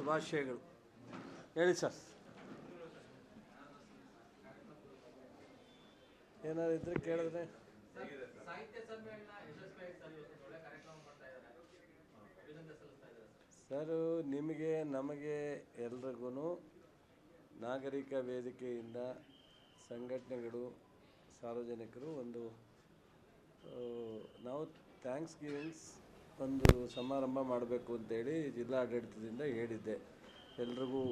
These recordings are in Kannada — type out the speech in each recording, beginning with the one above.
ಶುಭಾಶಯಗಳು. ಹೇಳಿ ಸರ್. ಏನಾದ್ರು ಇದ್ರೆ ಕೇಳಿದ್ರೆ. ಸರ್, ನಿಮಗೆ, ನಮಗೆ ಎಲ್ರಿಗೂ ನಾಗರಿಕ ವೇದಿಕೆಯಿಂದ ಸಂಘಟನೆಗಳು, ಸಾರ್ವಜನಿಕರು ಒಂದು ನಾವು ಥ್ಯಾಂಕ್ಸ್ ಗಿವಿಂಗ್ಸ್ ಒಂದು ಸಮಾರಂಭ ಮಾಡಬೇಕು ಅಂತೇಳಿ ಜಿಲ್ಲಾಡಳಿತದಿಂದ ಹೇಳಿದ್ದೆ. ಎಲ್ರಿಗೂ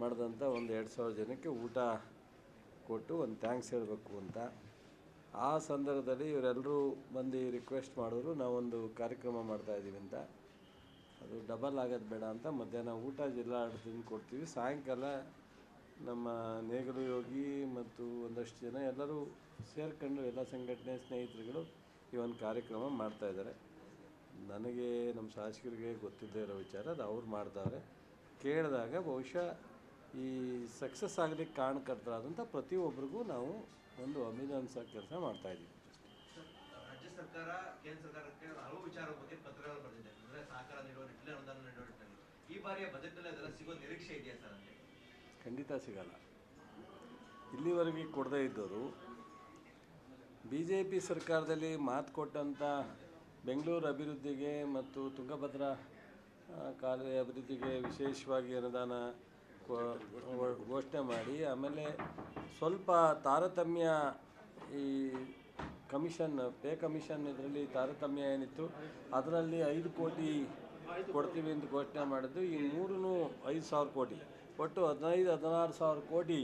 ಮಾಡಿದಂಥ ಒಂದು ಎರಡು ಸಾವಿರ ಜನಕ್ಕೆ ಊಟ ಕೊಟ್ಟು ಒಂದು ಥ್ಯಾಂಕ್ಸ್ ಹೇಳಬೇಕು ಅಂತ. ಆ ಸಂದರ್ಭದಲ್ಲಿ ಇವರೆಲ್ಲರೂ ಬಂದು ರಿಕ್ವೆಸ್ಟ್ ಮಾಡಿದ್ರು, ನಾವೊಂದು ಕಾರ್ಯಕ್ರಮ ಮಾಡ್ತಾ ಇದ್ದೀವಿ ಅಂತ. ಅದು ಡಬಲ್ ಆಗೋದು ಬೇಡ ಅಂತ ಮಧ್ಯಾಹ್ನ ಊಟ ಜಿಲ್ಲಾಡಳಿತದಿಂದ ಕೊಡ್ತೀವಿ. ಸಾಯಂಕಾಲ ನಮ್ಮ ನೇಗಲು ಯೋಗಿ ಮತ್ತು ಒಂದಷ್ಟು ಜನ ಎಲ್ಲರೂ ಸೇರ್ಕೊಂಡು ಎಲ್ಲ ಸಂಘಟನೆ ಸ್ನೇಹಿತರುಗಳು ಈ ಒಂದು ಕಾರ್ಯಕ್ರಮ ಮಾಡ್ತಾ ಇದ್ದಾರೆ. ನನಗೆ ನಮ್ಮ ಶಾಸಕರಿಗೆ ಗೊತ್ತಿದ್ದೇ ಇರೋ ವಿಚಾರ ಅದು ಅವ್ರು ಮಾಡ್ತಾರೆ. ಕೇಳಿದಾಗ ಬಹುಶಃ ಈ ಸಕ್ಸಸ್ ಆಗಲಿಕ್ಕೆ ಕಾರಣಕರ್ತರಾದಂಥ ಪ್ರತಿಯೊಬ್ಬರಿಗೂ ನಾವು ಒಂದು ಅಭಿನಂದಿಸೋ ಕೆಲಸ ಮಾಡ್ತಾಯಿದ್ದೀವಿ ರಾಜ್ಯ ಸರ್ಕಾರ ಕೇಂದ್ರ ಸರ್ಕಾರಕ್ಕೆ ಹಲವು ವಿಚಾರದ ಬಗ್ಗೆ ಪತ್ರಗಳು ಬರೆದಿದೆ. ಅಂದ್ರೆ ಸಹಕಾರ ನೀಡುವ ನಿಟ್ಟಿನಲ್ಲಿ ಅನುದಾನ ನೀಡುವ ನಿಟ್ಟಿನಲ್ಲಿ. ಈ ಬಾರಿಯ ಬಜೆಟ್ನಲ್ಲಿ ಅದೆಲ್ಲ ಸಿಗೋ ನಿರೀಕ್ಷೆ ಇದೆಯಾ ಸರ್ ಅಂತ ಖಂಡಿತ ಸಿಗಲ್ಲ. ಇಲ್ಲಿವರೆಗೆ ಕೊಡದೇ ಇದ್ದವರು ಬಿ ಜೆ ಪಿ ಸರ್ಕಾರದಲ್ಲಿ ಮಾತು ಕೊಟ್ಟಂಥ ಬೆಂಗಳೂರು ಅಭಿವೃದ್ಧಿಗೆ ಮತ್ತು ತುಂಗಭದ್ರಾ ಕಾಲುವೆ ಅಭಿವೃದ್ಧಿಗೆ ವಿಶೇಷವಾಗಿ ಅನುದಾನ ಘೋಷಣೆ ಮಾಡಿ, ಆಮೇಲೆ ಸ್ವಲ್ಪ ತಾರತಮ್ಯ ಈ ಕಮಿಷನ್, ಪೇ ಕಮಿಷನ್ ಇದರಲ್ಲಿ ತಾರತಮ್ಯ ಏನಿತ್ತು, ಅದರಲ್ಲಿ ಐದು ಕೋಟಿ ಕೊಡ್ತೀವಿ ಅಂತ ಘೋಷಣೆ ಮಾಡಿದ್ದು, ಈ ಮೂರೂ ಐದು ಸಾವಿರ ಕೋಟಿ. ಒಟ್ಟು ಹದಿನೈದು, ಹದಿನಾರು ಸಾವಿರ ಕೋಟಿ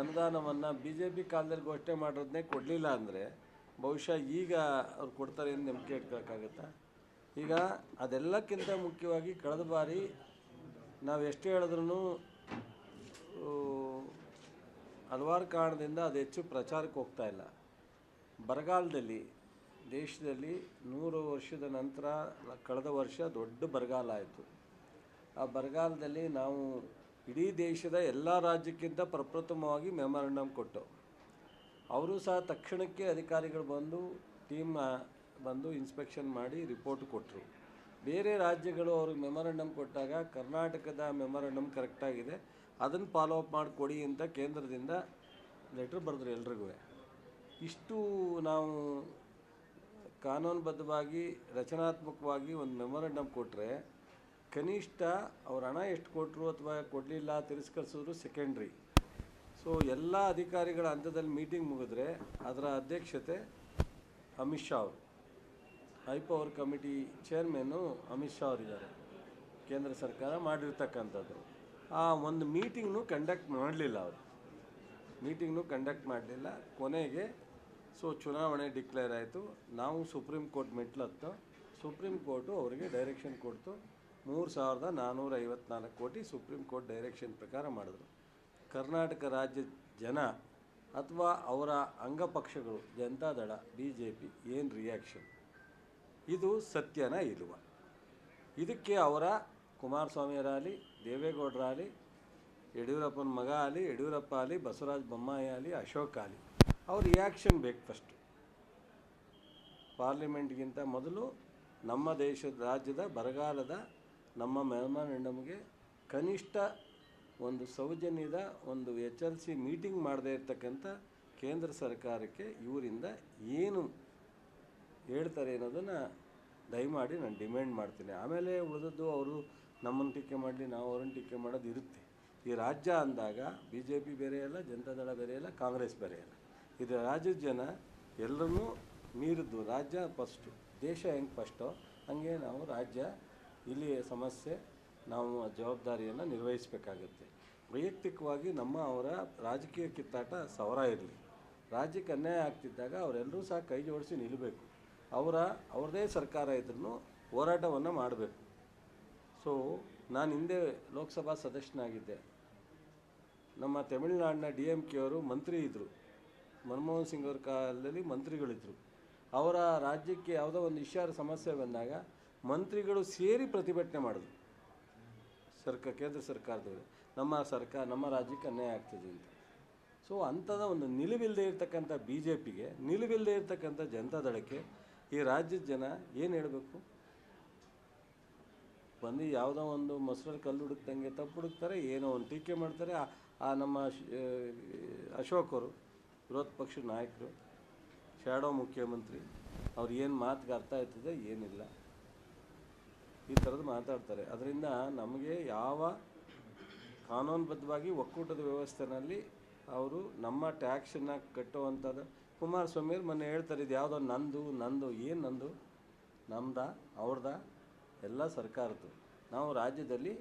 ಅನುದಾನವನ್ನು ಬಿ ಜೆ ಪಿ ಕಾಲದಲ್ಲಿ ಘೋಷಣೆ ಮಾಡೋದನ್ನೇ ಕೊಡಲಿಲ್ಲ ಅಂದರೆ ಬಹುಶಃ ಈಗ ಅವ್ರು ಕೊಡ್ತಾರೆ ಅಂತ ನಂಬಿಕೆ ಇಟ್ಕೊಳಕ್ಕಾಗತ್ತಾ ಈಗ ಅದೆಲ್ಲಕ್ಕಿಂತ ಮುಖ್ಯವಾಗಿ ಕಳೆದ ಬಾರಿ ನಾವು ಎಷ್ಟು ಹೇಳಿದ್ರೂ ಹಲವಾರು ಕಾರಣದಿಂದ ಅದು ಹೆಚ್ಚು ಪ್ರಚಾರಕ್ಕೆ ಹೋಗ್ತಾ ಇಲ್ಲ. ಬರಗಾಲದಲ್ಲಿ, ದೇಶದಲ್ಲಿ ನೂರು ವರ್ಷದ ನಂತರ ಕಳೆದ ವರ್ಷ ದೊಡ್ಡ ಬರಗಾಲ ಆಯಿತು. ಆ ಬರಗಾಲದಲ್ಲಿ ನಾವು ಇಡೀ ದೇಶದ ಎಲ್ಲ ರಾಜ್ಯಕ್ಕಿಂತ ಪ್ರಪ್ರಥಮವಾಗಿ ಮೆಮೊರಂಡಮ್ ಕೊಟ್ಟು ಅವರು ಸಹ ತಕ್ಷಣಕ್ಕೆ ಅಧಿಕಾರಿಗಳು ಬಂದು ಟೀಮ್ ಬಂದು ಇನ್ಸ್ಪೆಕ್ಷನ್ ಮಾಡಿ ರಿಪೋರ್ಟ್ ಕೊಟ್ಟರು ಬೇರೆ ರಾಜ್ಯಗಳು ಅವ್ರಿಗೆ ಮೆಮೊರಂಡಮ್ ಕೊಟ್ಟಾಗ ಕರ್ನಾಟಕದ ಮೆಮೊರಂಡಮ್ ಕರೆಕ್ಟಾಗಿದೆ ಅದನ್ನು ಫಾಲೋ ಅಪ್ ಮಾಡಿಕೊಡಿ ಅಂತ ಕೇಂದ್ರದಿಂದ ಲೆಟ್ರ್ ಬರೆದ್ರು ಎಲ್ರಿಗೂ. ಇಷ್ಟು ನಾವು ಕಾನೂನುಬದ್ಧವಾಗಿ, ರಚನಾತ್ಮಕವಾಗಿ ಒಂದು ಮೆಮೊರಂಡಮ್ ಕೊಟ್ಟರೆ ಕನಿಷ್ಠ ಅವ್ರ ಹಣ ಎಷ್ಟು ಕೊಟ್ಟರು ಅಥವಾ ಕೊಡಲಿಲ್ಲ, ತಿರಸ್ಕರಿಸಿದ್ರು ಸೆಕೆಂಡ್ರಿ ಸೊ ಎಲ್ಲ ಅಧಿಕಾರಿಗಳ ಹಂತದಲ್ಲಿ ಮೀಟಿಂಗ್ ಮುಗಿದ್ರೆ ಅದರ ಅಧ್ಯಕ್ಷತೆ ಅಮಿತ್ ಶಾ ಅವರು. High power committee chairman Amit Shah ಅವರಿದ್ದಾರೆ. ಕೇಂದ್ರ ಸರ್ಕಾರ ಮಾಡಿರ್ತಕ್ಕಂಥದ್ದು. ಆ ಒಂದು ಮೀಟಿಂಗ್ನು ಕಂಡಕ್ಟ್ ಮಾಡಲಿಲ್ಲ ಅವರು. ಮೀಟಿಂಗ್ನು ಕಂಡಕ್ಟ್ ಮಾಡಲಿಲ್ಲ. ಕೊನೆಗೆ ಸೊ, ಚುನಾವಣೆ ಡಿಕ್ಲೇರ್ ಆಯಿತು. ನಾವು ಸುಪ್ರೀಂ ಕೋರ್ಟ್ ಮೆಟ್ಲು ಹತ್ತು ಸುಪ್ರೀಂ ಕೋರ್ಟು ಅವರಿಗೆ ಡೈರೆಕ್ಷನ್ ಕೊಡ್ತು. ಮೂರು ಸಾವಿರದ ನಾನ್ನೂರ ಐವತ್ನಾಲ್ಕು ಕೋಟಿ ಸುಪ್ರೀಂ ಕೋರ್ಟ್ ಡೈರೆಕ್ಷನ್ ಪ್ರಕಾರ ಮಾಡಿದ್ರು. ಕರ್ನಾಟಕ ರಾಜ್ಯ ಜನ ಅಥವಾ ಅವರ ಅಂಗಪಕ್ಷಗಳು ಜನತಾದಳ ಬಿ ಜೆ ಪಿ ಏನು ರಿಯಾಕ್ಷನ್ ಇದು ಸತ್ಯನ ಇಲ್ವ? ಇದಕ್ಕೆ ಅವರ ಕುಮಾರಸ್ವಾಮಿಯರಾಗಲಿ ದೇವೇಗೌಡರಾಗಲಿ ಯಡಿಯೂರಪ್ಪನ ಮಗ ಆಗಲಿ, ಯಡಿಯೂರಪ್ಪ ಆಗಲಿ, ಬಸವರಾಜ ಬೊಮ್ಮಾಯಿ ಆಗಲಿ, ಅಶೋಕ್ ಆಗಲಿ, ಅವ್ರ ರಿಯಾಕ್ಷನ್ ಬೇಕು ಫಸ್ಟು ಪಾರ್ಲಿಮೆಂಟ್ಗಿಂತ ಮೊದಲು ನಮ್ಮ ದೇಶದ, ರಾಜ್ಯದ ಬರಗಾಲದ ನಮ್ಮ ಮೆಮೊರಂಡಮ್ಗೆ ಕನಿಷ್ಠ ಒಂದು ಸೌಜನ್ಯದ ಒಂದು ಎಚ್ ಎಲ್ ಸಿ ಮೀಟಿಂಗ್ ಮಾಡದೇ ಇರತಕ್ಕಂಥ ಕೇಂದ್ರ ಸರ್ಕಾರಕ್ಕೆ ಇವರಿಂದ ಏನು ಹೇಳ್ತಾರೆ ಅನ್ನೋದನ್ನು ದಯಮಾಡಿ ನಾನು ಡಿಮ್ಯಾಂಡ್ ಮಾಡ್ತೀನಿ. ಆಮೇಲೆ ಉಳಿದದ್ದು ಅವರು ನಮ್ಮನ್ನು ಟೀಕೆ ಮಾಡಲಿ, ನಾವು ಅವ್ರನ್ನ ಟೀಕೆ ಮಾಡೋದು ಇರುತ್ತೆ. ಈ ರಾಜ್ಯ ಅಂದಾಗ ಬಿ ಜೆ ಪಿ ಬೇರೆ ಅಲ್ಲ ಜನತಾದಳ ಬೇರೆ ಅಲ್ಲ, ಕಾಂಗ್ರೆಸ್ ಬೇರೆ ಅಲ್ಲ. ಇದು ರಾಜ್ಯದ ಜನ ಎಲ್ಲರನ್ನೂ ಮೀರಿದ್ದು ರಾಜ್ಯ ಫಸ್ಟು ದೇಶ ಹೆಂಗೆ ಫಸ್ಟೋ ಹಂಗೆ ನಾವು ರಾಜ್ಯ ಇಲ್ಲಿ ಸಮಸ್ಯೆ ನಾವು ಜವಾಬ್ದಾರಿಯನ್ನು ನಿರ್ವಹಿಸಬೇಕಾಗುತ್ತೆ. ವೈಯಕ್ತಿಕವಾಗಿ ನಮ್ಮ ಅವರ ರಾಜಕೀಯ ಕಿತ್ತಾಟ ಸವರ ಇರಲಿ. ರಾಜ್ಯಕ್ಕೆ ಅನ್ಯಾಯ ಆಗ್ತಿದ್ದಾಗ ಅವರೆಲ್ಲರೂ ಸಹ ಕೈ ಜೋಡಿಸಿ ನಿಲ್ಲಬೇಕು ಅವರ ಅವ್ರದ್ದೇ ಸರ್ಕಾರ ಇದ್ರೂ ಹೋರಾಟವನ್ನು ಮಾಡಬೇಕು. ಸೊ ನಾನು ಹಿಂದೆ ಲೋಕಸಭಾ ಸದಸ್ಯನಾಗಿದ್ದೆ. ನಮ್ಮ ತಮಿಳುನಾಡಿನ ಡಿ ಎಂ ಕೆ ಅವರು ಮಂತ್ರಿ ಇದ್ದರು ಮನಮೋಹನ್ ಸಿಂಗ್ ಅವ್ರ ಕಾಲದಲ್ಲಿ ಮಂತ್ರಿಗಳಿದ್ದರು ಅವರ ರಾಜ್ಯಕ್ಕೆ ಯಾವುದೋ ಒಂದು ವಿಷಯ ಸಮಸ್ಯೆ ಬಂದಾಗ ಮಂತ್ರಿಗಳು ಸೇರಿ ಪ್ರತಿಭಟನೆ ಮಾಡಿದ್ರು. ಸರ್ಕಾರ ಕೇಂದ್ರ ಸರ್ಕಾರದವರು. ನಮ್ಮ ಸರ್ಕಾರ ನಮ್ಮ ರಾಜ್ಯಕ್ಕೆ ಅನ್ಯಾಯ ಆಗ್ತಿದೆ ಅಂತ. ಸೊ ಅಂಥದ ಒಂದು ನಿಲುವಿಲ್ಲದೆ ಇರ್ತಕ್ಕಂಥ ಬಿ ಜೆ ಪಿಗೆ ನಿಲುವಿಲ್ಲದೆ ಇರ್ತಕ್ಕಂಥ ಜನತಾದಳಕ್ಕೆ ಈ ರಾಜ್ಯದ ಜನ ಏನು ಹೇಳಬೇಕು? ಬಂದು ಯಾವುದೋ ಒಂದು ಮೊಸರಲ್ಲಿ ಕಲ್ಲು ಹುಡುಕ್ದಂಗೆ ತಪ್ಪು ಹುಡುಕ್ತಾರೆ, ಏನೋ ಒಂದು ಟೀಕೆ ಮಾಡ್ತಾರೆ. ಆ- ನಮ್ಮ ಶ್- ಅವರು, ವಿರೋಧ ಪಕ್ಷದ ನಾಯಕರು ಶ್ಯಾಡೋ ಮುಖ್ಯಮಂತ್ರಿ, ಅವ್ರು ಏನು ಮಾತಿಗೆ ಅರ್ಥ ಆಯ್ತದೆ ಏನಿಲ್ಲ. ಈ ಥರದ್ದು ಮಾತಾಡ್ತಾರೆ. ಅದರಿಂದ ನಮಗೆ ಯಾವ ಕಾನೂನುಬದ್ಧವಾಗಿ ಒಕ್ಕೂಟದ ವ್ಯವಸ್ಥೆನಲ್ಲಿ ಅವರು ನಮ್ಮ ಟ್ಯಾಕ್ಸನ್ನು ಕಟ್ಟುವಂಥದ್ದು. ಕುಮಾರಸ್ವಾಮಿ ಅವ್ರು ಮೊನ್ನೆ ಹೇಳ್ತಾರೆ, ಇದು ಯಾವುದೋ ನಂದು ನಂದು, ಏನು ನಂದು? ನಮ್ದ, ಅವ್ರದ, ಎಲ್ಲ ಸರ್ಕಾರದ್ದು. ನಾವು ರಾಜ್ಯದಲ್ಲಿ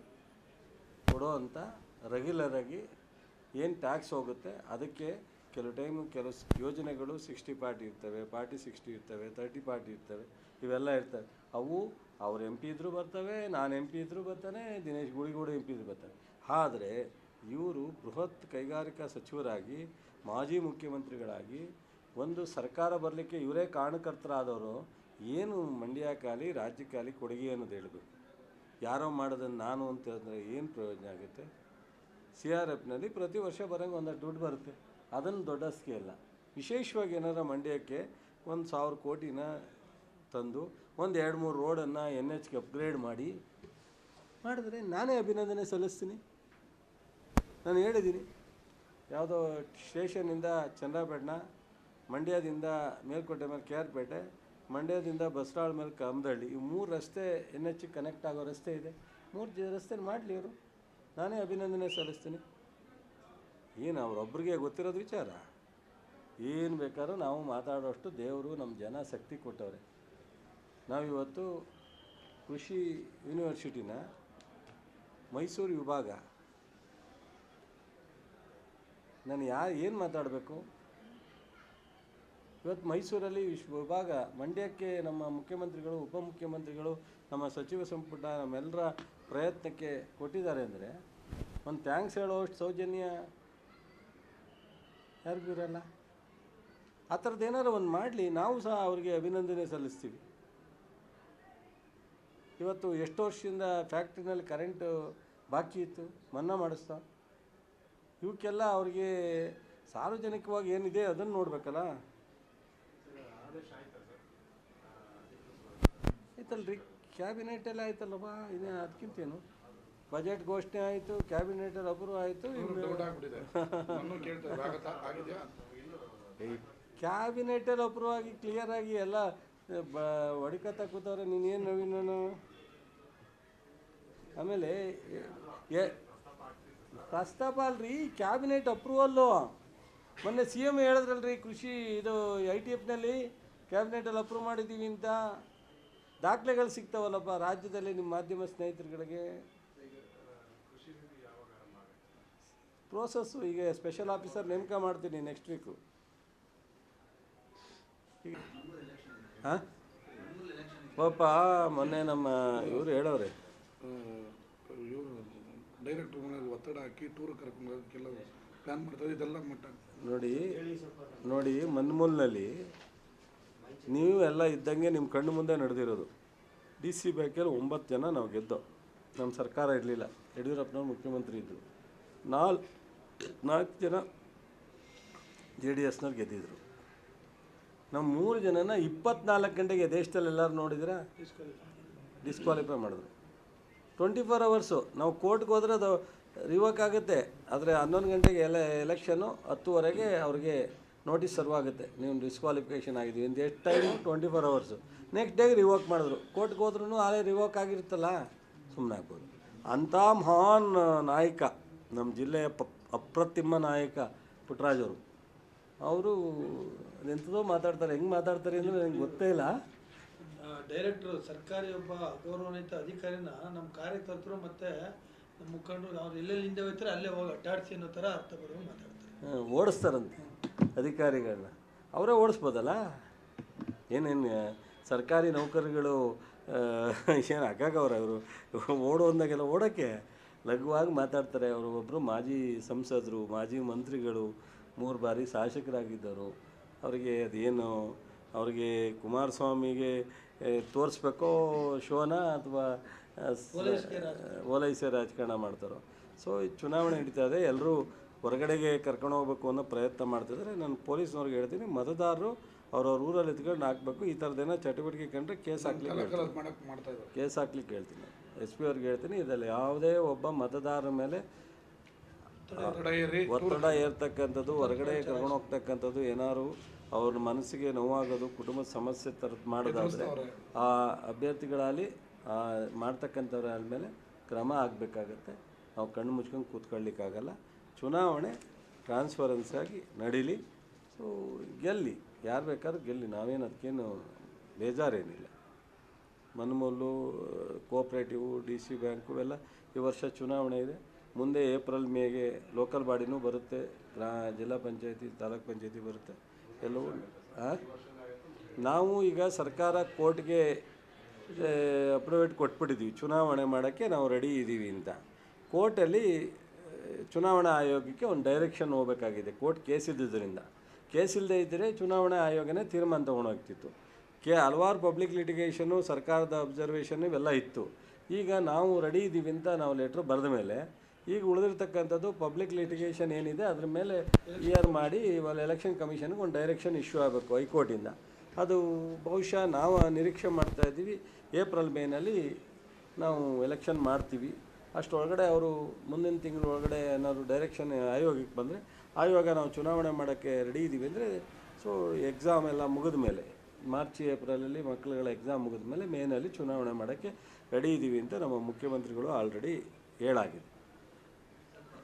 ಕೊಡೋವಂಥ ರೆಗ್ಯುಲರಾಗಿ ಏನು ಟ್ಯಾಕ್ಸ್ ಹೋಗುತ್ತೆ, ಅದಕ್ಕೆ ಕೆಲವು ಟೈಮು ಕೆಲವು ಯೋಜನೆಗಳು ಸಿಕ್ಸ್ಟಿ ಪಾರ್ಟಿ ಇರ್ತವೆ ಪಾರ್ಟಿ ಸಿಕ್ಸ್ಟಿ ಇರ್ತವೆ ತರ್ಟಿ ಪಾರ್ಟಿ ಇರ್ತವೆ, ಇವೆಲ್ಲ ಇರ್ತವೆ. ಅವು ಅವ್ರು ಎಂ ಪಿ ಇದ್ದರೂ ಬರ್ತವೆ, ನಾನು ಎಂ ಪಿ ಇದ್ದರೂ ಬರ್ತಾನೆ, ದಿನೇಶ್ ಗುಳಿಗೂಡು ಎಂ ಪಿ ಇದ್ರು ಬರ್ತಾನೆ. ಆದರೆ ಇವರು ಬೃಹತ್ ಕೈಗಾರಿಕಾ ಸಚಿವರಾಗಿ, ಮಾಜಿ ಮುಖ್ಯಮಂತ್ರಿಗಳಾಗಿ, ಒಂದು ಸರ್ಕಾರ ಬರಲಿಕ್ಕೆ ಇವರೇ ಕಾರಣಕರ್ತರಾದವರು ಏನು ಮಂಡ್ಯ ಖಾಲಿ, ರಾಜ್ಯ ರಾಜ್ಯಕ್ಕಾಗಲಿ ಕೊಡುಗೆ ಅನ್ನೋದು ಹೇಳಬೇಕು. ಯಾರೋ ಮಾಡೋದನ್ನು ನಾನು ಅಂತ ಹೇಳಿದ್ರೆ ಏನು ಪ್ರಯೋಜನ ಆಗುತ್ತೆ? ಸಿ ಆರ್ ಎಫ್ನಲ್ಲಿ ಪ್ರತಿ ವರ್ಷ ಬರೋಂಗೆ ಒಂದಷ್ಟು ದುಡ್ಡು ಬರುತ್ತೆ. ಅದನ್ನು ದೊಡ್ಡ ಸ್ಕೇಲ ವಿಶೇಷವಾಗಿ ಏನಾರ ಮಂಡ್ಯಕ್ಕೆ ಒಂದು ಸಾವಿರ ಕೋಟಿನ ತಂದು ಒಂದು ಎರಡು ಮೂರು ರೋಡನ್ನು ಎನ್ ಎಚ್ಗೆ ಅಪ್ಗ್ರೇಡ್ ಮಾಡಿ ಮಾಡಿದ್ರೆ ನಾನೇ ಅಭಿನಂದನೆ ಸಲ್ಲಿಸ್ತೀನಿ. ನಾನು ಹೇಳಿದ್ದೀನಿ, ಯಾವುದೋ ಸ್ಟೇಷನ್ನಿಂದ ಚಂದ್ರಪೇಟನ, ಮಂಡ್ಯದಿಂದ ಮೇಲ್ಕೋಟೆ ಮೇಲೆ ಕೆ ಆರ್ ಪೇಟೆ ಮಂಡ್ಯದಿಂದ ಬಸ್ರಾಳ್ ಮೇಲೆ ಕಮದಳ್ಳಿ ಈ ಮೂರು ರಸ್ತೆ ಎನ್ ಎಚ್ ಕನೆಕ್ಟ್ ಆಗೋ ರಸ್ತೆ ಇದೆ. ಮೂರು ಜ ರಸ್ತೆ ಮಾಡಲಿ ಅವರು ನಾನೇ ಅಭಿನಂದನೆ ಸಲ್ಲಿಸ್ತೀನಿ. ಏನು ಅವರೊಬ್ಬರಿಗೆ ಗೊತ್ತಿರೋದು ವಿಚಾರ? ಏನು ಬೇಕಾದ್ರೂ ನಾವು ಮಾತಾಡೋಷ್ಟು ದೇವರು ನಮ್ಮ ಜನ ಶಕ್ತಿ ಕೊಟ್ಟವ್ರೆ. ನಾವಿವತ್ತು ಕೃಷಿ ಯೂನಿವರ್ಸಿಟಿನ ಮೈಸೂರು ವಿಭಾಗ. ನಾನು ಯಾ, ಏನು ಮಾತಾಡಬೇಕು? ಇವತ್ತು ಮೈಸೂರಲ್ಲಿ ವಿಶ್ವ ವಿಭಾಗ, ಮಂಡ್ಯಕ್ಕೆ ನಮ್ಮ ಮುಖ್ಯಮಂತ್ರಿಗಳು, ಉಪಮುಖ್ಯಮಂತ್ರಿಗಳು, ನಮ್ಮ ಸಚಿವ ಸಂಪುಟ ನಮ್ಮೆಲ್ಲರ ಪ್ರಯತ್ನಕ್ಕೆ ಕೊಟ್ಟಿದ್ದಾರೆ ಅಂದರೆ ಒಂದು ಥ್ಯಾಂಕ್ಸ್ ಹೇಳೋಷ್ಟು ಸೌಜನ್ಯ ಯಾರಿಗೂ ಇರಲ್ಲ. ಆ ಥರದ್ದು ಏನಾರು ಒಂದು ಮಾಡಲಿ, ನಾವು ಸಹ ಅವರಿಗೆ ಅಭಿನಂದನೆ ಸಲ್ಲಿಸ್ತೀವಿ. ಇವತ್ತು ಎಷ್ಟು ವರ್ಷದಿಂದ ಫ್ಯಾಕ್ಟ್ರಿನಲ್ಲಿ ಕರೆಂಟು ಬಾಕಿ ಇತ್ತು ಮನ್ನಾ ಮಾಡಿಸ್ತಾ? ಇವಕ್ಕೆಲ್ಲ ಅವ್ರಿಗೆ ಸಾರ್ವಜನಿಕವಾಗಿ ಏನಿದೆ ಅದನ್ನು ನೋಡಬೇಕಲ್ಲ? ಆಯ್ತಲ್ರಿ ಕ್ಯಾಬಿನೆಟ್ ಎಲ್ಲ ಆಯ್ತಲ್ಲಪ್ಪ ಅದಕ್ಕಿಂತ ಅದಕ್ಕಿಂತೇನು ಬಜೆಟ್ ಘೋಷಣೆ ಆಯಿತು ಕ್ಯಾಬಿನೆಟಲ್ಲಿ ಅಪ್ರೂವ್ ಆಯಿತು ಕ್ಯಾಬಿನೆಟಲ್ಲಿ ಅಪ್ರೂವ್ ಆಗಿ ಕ್ಲಿಯರ್ ಆಗಿ ಎಲ್ಲ ಬ, ಹೊಡಿಕತ್ತ ಕೂತವ್ರೆ, ನೀನೇನು ನವೀನನು ಆಮೇಲೆ ಎ ಪ್ರಸ್ತಾಪ ಅಲ್ರಿ, ಕ್ಯಾಬಿನೆಟ್ ಅಪ್ರೂವಲ್ಲು. ಮೊನ್ನೆ ಸಿ ಎಂ ಹೇಳಿದ್ರಲ್ರಿ, ಕೃಷಿ, ಇದು ಐ ಟಿ ಎಫ್ನಲ್ಲಿ ಕ್ಯಾಬಿನೆಟಲ್ಲಿ ಅಪ್ರೂವ್ ಮಾಡಿದ್ದೀವಿ ಅಂತ. ದಾಖಲೆಗಳು ಸಿಗ್ತಾವಲ್ಲಪ್ಪ, ರಾಜ್ಯದಲ್ಲಿ ನಿಮ್ಮ ಮಾಧ್ಯಮ ಸ್ನೇಹಿತರುಗಳಿಗೆ ಪ್ರೋಸೆಸ್ಸು ಈಗ ಸ್ಪೆಷಲ್ ಆಫೀಸರ್ ನೇಮಕ ಮಾಡ್ತೀನಿ ನೆಕ್ಸ್ಟ್ ವೀಕು ಹಾಂ? ಪಾಪ ಮೊನ್ನೆ ನಮ್ಮ ಇವರು ಹೇಳೋರೆ ಇವರು ಡೈರೆಕ್ಟರ್ ಒತ್ತಡ ಹಾಕಿ ಟೂರ್ ಕರ್ಕೊಂಡು ಪ್ಲ್ಯಾನ್ ಮಾಡ್ತಾರೆ. ಇದೆಲ್ಲ ಮಟ್ಟ. ನೋಡಿ ನೋಡಿ ಮನ್ಮೂಲ್ನಲ್ಲಿ ನೀವು ಎಲ್ಲ ಇದ್ದಂಗೆ ನಿಮ್ಮ ಕಣ್ಣು ಮುಂದೆ ನಡೆದಿರೋದು. ಡಿ ಸಿ ಬ್ಯಾಂಕಲ್ಲಿ ಒಂಬತ್ತು ಜನ ನಾವು ಗೆದ್ದೋ. ನಮ್ಮ ಸರ್ಕಾರ ಇರಲಿಲ್ಲ. ಯಡಿಯೂರಪ್ಪನವ್ರು ಮುಖ್ಯಮಂತ್ರಿ ಇದ್ದರು ನಾಲ್ ನಾಲ್ಕು ಜನ ಜೆ ಡಿ ಎಸ್ನವ್ರು ಗೆದ್ದಿದ್ರು. ನಾವು ಮೂರು ಜನನ ಇಪ್ಪತ್ನಾಲ್ಕು ಗಂಟೆಗೆ ದೇಶದಲ್ಲಿ ಎಲ್ಲರೂ ನೋಡಿದಿರಾ ಡಿಸ್ಕ್ವಾಲಿಫೈ ಮಾಡಿದ್ರು. ಟ್ವೆಂಟಿ ಫೋರ್ ಅವರ್ಸು ನಾವು ಕೋರ್ಟ್ಗೆ ಹೋದ್ರೆ ಅದು ರಿವೋಕ್ ಆಗುತ್ತೆ. ಆದರೆ ಹನ್ನೊಂದು ಗಂಟೆಗೆ ಎಲೆ ಎಲೆಕ್ಷನು ಹತ್ತುವರೆಗೆ ಅವ್ರಿಗೆ ನೋಟಿಸ್ ಸರ್ವ್ ಆಗುತ್ತೆ. ನೀವು ಡಿಸ್ಕ್ವಾಲಿಫಿಕೇಷನ್ ಆಗಿದ್ದೀವಿ ಇಂದು ಎಷ್ಟು time twenty four hours next ಡೇಗೆ ರಿವೋಕ್ ಮಾಡಿದ್ರು. ಕೋರ್ಟ್ಗೆ ಹೋದ್ರೂ ಆಲೇ ರಿವೋಕ್ ಆಗಿರುತ್ತಲ್ಲ? ಸುಮ್ಮನೆ ಆಗ್ಬೋದು. ಅಂಥ ಮಹಾನ್ ನಾಯಕ ನಮ್ಮ ಜಿಲ್ಲೆಯ ಪ ಅಪ್ರತಿಮ ನಾಯಕ ಪುಟ್ಟರಾಜವರು ಅವರು ಅದೆಂಥದೋ ಮಾತಾಡ್ತಾರೆ ಹೆಂಗೆ ಮಾತಾಡ್ತಾರೆ ಅಂದರೆ ನನಗೆ ಗೊತ್ತೇ ಇಲ್ಲ. ಡೈರೆಕ್ಟರ್ ಸರ್ಕಾರಿ ಒಬ್ಬ ಗೌರವಾನ್ವಿತ ಅಧಿಕಾರಿನ ನಮ್ಮ ಕಾರ್ಯಕರ್ತರು ಮತ್ತೆ ನಮ್ಮ ಮುಖಂಡರು ಅವ್ರು ಎಲ್ಲೆಲ್ಲಿ ಹಿಂದೆ ಹೋಗ್ತಾರೆ ಅಲ್ಲೇ ಹೋಗಿ ಅಡ್ಡಾಡಿಸಿ ಅನ್ನೋ ಥರ ಅರ್ಥ ಬರೋ ಮಾತಾಡ್ತಾರೆ. ಓಡಿಸ್ತಾರಂತೆ ಅಧಿಕಾರಿಗಳನ್ನ. ಅವರೇ ಓಡಿಸ್ಬೋದಲ್ಲ? ಏನೇನು ಸರ್ಕಾರಿ ನೌಕರಿಗಳು ಏನು ಹಾಕಾಗವ್ರೆ ಅವರು ಓಡೋಂದಾಗೆಲ್ಲ ಓಡೋಕ್ಕೆ ಲಘುವಾಗಿ ಮಾತಾಡ್ತಾರೆ. ಅವರು ಒಬ್ಬರು ಮಾಜಿ ಸಂಸದರು ಮಾಜಿ ಮಂತ್ರಿಗಳು ಮೂರು ಬಾರಿ ಶಾಸಕರಾಗಿದ್ದರು. ಅವರಿಗೆ ಅದೇನು ಅವರಿಗೆ ಕುಮಾರಸ್ವಾಮಿಗೆ ತೋರಿಸ್ಬೇಕೋ ಶೋನ ಅಥವಾ ಓಲೈಸೆ ರಾಜಕಾರಣ ಮಾಡ್ತಾರೋ. ಸೊ ಈ ಚುನಾವಣೆ ನಡೀತಾ ಇದೆ. ಎಲ್ಲರೂ ಹೊರಗಡೆಗೆ ಕರ್ಕೊಂಡು ಹೋಗ್ಬೇಕು ಅನ್ನೋ ಪ್ರಯತ್ನ ಮಾಡ್ತಿದ್ದಾರೆ. ನಾನು ಪೊಲೀಸ್ನವ್ರಿಗೆ ಹೇಳ್ತೀನಿ ಮತದಾರರು ಅವ್ರವ್ರ ಊರಲ್ಲಿ ಎತ್ಕೊಂಡು ಹಾಕ್ಬೇಕು. ಈ ಥರದ್ದೇನೋ ಚಟುವಟಿಕೆ ಕಂಡ್ರೆ ಕೇಸ್ ಹಾಕ್ಲಿಕ್ಕೆ ಕೇಸ್ ಹಾಕ್ಲಿಕ್ಕೆ ಹೇಳ್ತೀನಿ. ಎಸ್ ಪಿ ಅವ್ರಿಗೆ ಹೇಳ್ತೀನಿ ಇದರಲ್ಲಿ ಯಾವುದೇ ಒಬ್ಬ ಮತದಾರರ ಮೇಲೆ ಒತ್ತಡ ಏರಿ ಒತ್ತಡ ಏರ್ತಕ್ಕಂಥದ್ದು ಹೊರಗಡೆ ಕರ್ಕೊಂಡು ಹೋಗ್ತಕ್ಕಂಥದ್ದು ಏನಾದ್ರು ಅವ್ರ ಮನಸ್ಸಿಗೆ ನೋವಾಗೋದು ಕುಟುಂಬದ ಸಮಸ್ಯೆ ಥರದ್ದು ಮಾಡೋದಾದರೆ ಆ ಅಭ್ಯರ್ಥಿಗಳಲ್ಲಿ ಆ ಮಾಡ್ತಕ್ಕಂಥವ್ರ ಆದಮೇಲೆ ಕ್ರಮ ಆಗಬೇಕಾಗತ್ತೆ. ನಾವು ಕಣ್ಣು ಮುಚ್ಕೊಂಡು ಕೂತ್ಕೊಳ್ಳಿಕ್ಕಾಗಲ್ಲ. ಚುನಾವಣೆ ಟ್ರಾನ್ಸ್ಪರೆನ್ಸ್ ಆಗಿ ನಡೀಲಿ. ಸೊ ಗೆಲ್ಲಿ. ಯಾರು ಬೇಕಾದ್ರೂ ಗೆಲ್ಲಿ. ನಾವೇನು ಅದಕ್ಕೇನು ಬೇಜಾರೇನಿಲ್ಲ. ಮನ್ಮೂಲು ಕೋಆಪ್ರೇಟಿವು ಡಿ ಸಿ ಬ್ಯಾಂಕು ಇವೆಲ್ಲ ಈ ವರ್ಷ ಚುನಾವಣೆ ಇದೆ. ಮುಂದೆ ಏಪ್ರಿಲ್ ಮೇಗೆ ಲೋಕಲ್ ಬಾಡಿನೂ ಬರುತ್ತೆ, ಗ್ರಾ, ಜಿಲ್ಲಾ ಪಂಚಾಯತಿ, ತಾಲೂಕ್ ಪಂಚಾಯತಿ ಬರುತ್ತೆ. ಎಲ್ಲವೂ? ನಾವು ಈಗ ಸರ್ಕಾರ ಕೋರ್ಟ್ಗೆ ಅಪ್ರೂವೇಟ್ ಕೊಟ್ಬಿಟ್ಟಿದ್ದೀವಿ ಚುನಾವಣೆ ಮಾಡೋಕ್ಕೆ ನಾವು ರೆಡಿ ಇದ್ದೀವಿ ಅಂತ. ಕೋರ್ಟಲ್ಲಿ ಚುನಾವಣಾ ಆಯೋಗಕ್ಕೆ ಒಂದು ಡೈರೆಕ್ಷನ್ ಹೋಗಬೇಕಾಗಿದೆ. ಕೋರ್ಟ್ ಕೇಸ್ ಇದ್ದುದರಿಂದ ಕೇಸ್ ಇಲ್ಲದೆ ಇದ್ದರೆ ಚುನಾವಣಾ ಆಯೋಗನೇ ತೀರ್ಮಾನ ತೊಗೊಂಡೋಗ್ತಿತ್ತು ಕೆ, ಹಲವಾರು ಪಬ್ಲಿಕ್ ಲಿಟಿಗೇಷನು, ಸರ್ಕಾರದ ಅಬ್ಸರ್ವೇಷನ್ ಇವೆಲ್ಲ ಇತ್ತು. ಈಗ ನಾವು ರೆಡಿ ಇದ್ದೀವಿ ಅಂತ ನಾವು ಲೆಟ್ರ್ ಬರೆದ ಮೇಲೆ ಈಗ ಉಳಿದಿರ್ತಕ್ಕಂಥದ್ದು ಪಬ್ಲಿಕ್ ಲಿಟಿಗೇಷನ್ ಏನಿದೆ, ಅದ್ರ ಮೇಲೆ ಕ್ಲಿಯರ್ ಮಾಡಿ ಇವಾಗ ಎಲೆಕ್ಷನ್ ಕಮಿಷನ್ಗೆ ಒಂದು ಡೈರೆಕ್ಷನ್ ಇಶ್ಯೂ ಆಗಬೇಕು ಹೈಕೋರ್ಟಿಂದ. ಅದು ಬಹುಶಃ ನಾವು ನಿರೀಕ್ಷೆ ಮಾಡ್ತಾ ಇದ್ದೀವಿ ಏಪ್ರಿಲ್ ಮೇನಲ್ಲಿ ನಾವು ಎಲೆಕ್ಷನ್ ಮಾಡ್ತೀವಿ. ಅಷ್ಟರೊಳಗಡೆ ಅವರು ಮುಂದಿನ ತಿಂಗಳ ಒಳಗಡೆ ಏನಾದರೂ ಡೈರೆಕ್ಷನ್ ಆಯೋಗಕ್ಕೆ ಬಂದರೆ, ಆಯೋಗ ನಾವು ಚುನಾವಣೆ ಮಾಡೋಕ್ಕೆ ರೆಡಿ ಇದ್ದೀವಿ ಅಂದರೆ ಸೊ ಎಕ್ಸಾಮ್ ಎಲ್ಲ ಮುಗಿದ ಮೇಲೆ ಮಾರ್ಚ್ ಏಪ್ರಿಲಲ್ಲಿ ಮಕ್ಕಳುಗಳ ಎಕ್ಸಾಮ್ ಮುಗಿದ ಮೇಲೆ ಮೇನಲ್ಲಿ ಚುನಾವಣೆ ಮಾಡೋಕ್ಕೆ ರೆಡಿ ಇದ್ದೀವಿ ಅಂತ ನಮ್ಮ ಮುಖ್ಯಮಂತ್ರಿಗಳು ಆಲ್ರೆಡಿ ಹೇಳಾಗಿದೆ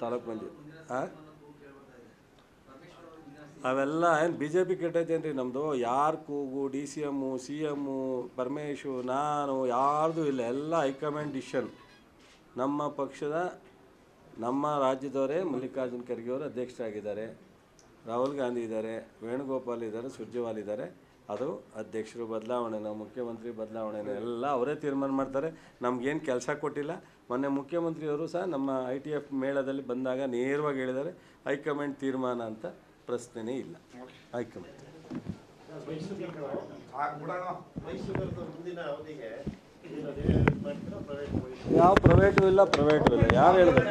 ತಾಲೂಕು ಮಂದಿ. ಹಾಂ ಅವೆಲ್ಲ ಏನು ಬಿ ಜೆ ಪಿ ಕೆಟ್ಟೈತೇನ್ರಿ ನಮ್ಮದು ಯಾರು ಕೂಗು, D C M C M, Paramesh, ನಾನು, ಯಾರ್ದು ಇಲ್ಲ. ಎಲ್ಲ ಹೈಕಮಾಂಡ್ ಡಿಸಿಷನ್. ನಮ್ಮ ಪಕ್ಷದ, ನಮ್ಮ ರಾಜ್ಯದವರೇ ಮಲ್ಲಿಕಾರ್ಜುನ್ ಖರ್ಗೆ ಅವರು ಅಧ್ಯಕ್ಷರಾಗಿದ್ದಾರೆ. ರಾಹುಲ್ ಗಾಂಧಿ ಇದ್ದಾರೆ, ವೇಣುಗೋಪಾಲ್ ಇದ್ದಾರೆ, ಸುರ್ಜೇವಾಲ್ ಇದ್ದಾರೆ. ಅದು ಅಧ್ಯಕ್ಷರು ಬದಲಾವಣೆನ ಮುಖ್ಯಮಂತ್ರಿ ಬದಲಾವಣೆನ ಎಲ್ಲ ಅವರೇ ತೀರ್ಮಾನ ಮಾಡ್ತಾರೆ. ನಮಗೇನು ಕೆಲಸ ಕೊಟ್ಟಿಲ್ಲ. ಮೊನ್ನೆ ಮುಖ್ಯಮಂತ್ರಿಯವರು ಸಹ ನಮ್ಮ ಐ ಟಿ ಎಫ್ ಮೇಳದಲ್ಲಿ ಬಂದಾಗ ನೇರವಾಗಿ ಹೇಳಿದ್ದಾರೆ, ಹೈಕಮಾಂಡ್ ತೀರ್ಮಾನ ಅಂತ ಪ್ರಶ್ನೆನೇ ಇಲ್ಲ. ಹೈಕಮಾಂಡ್. ಯಾವ ಪ್ರೈವೇಟು ಇಲ್ಲ ಪ್ರೈವೇಟು ಇಲ್ಲ. ಯಾರು ಹೇಳಿದ್ರು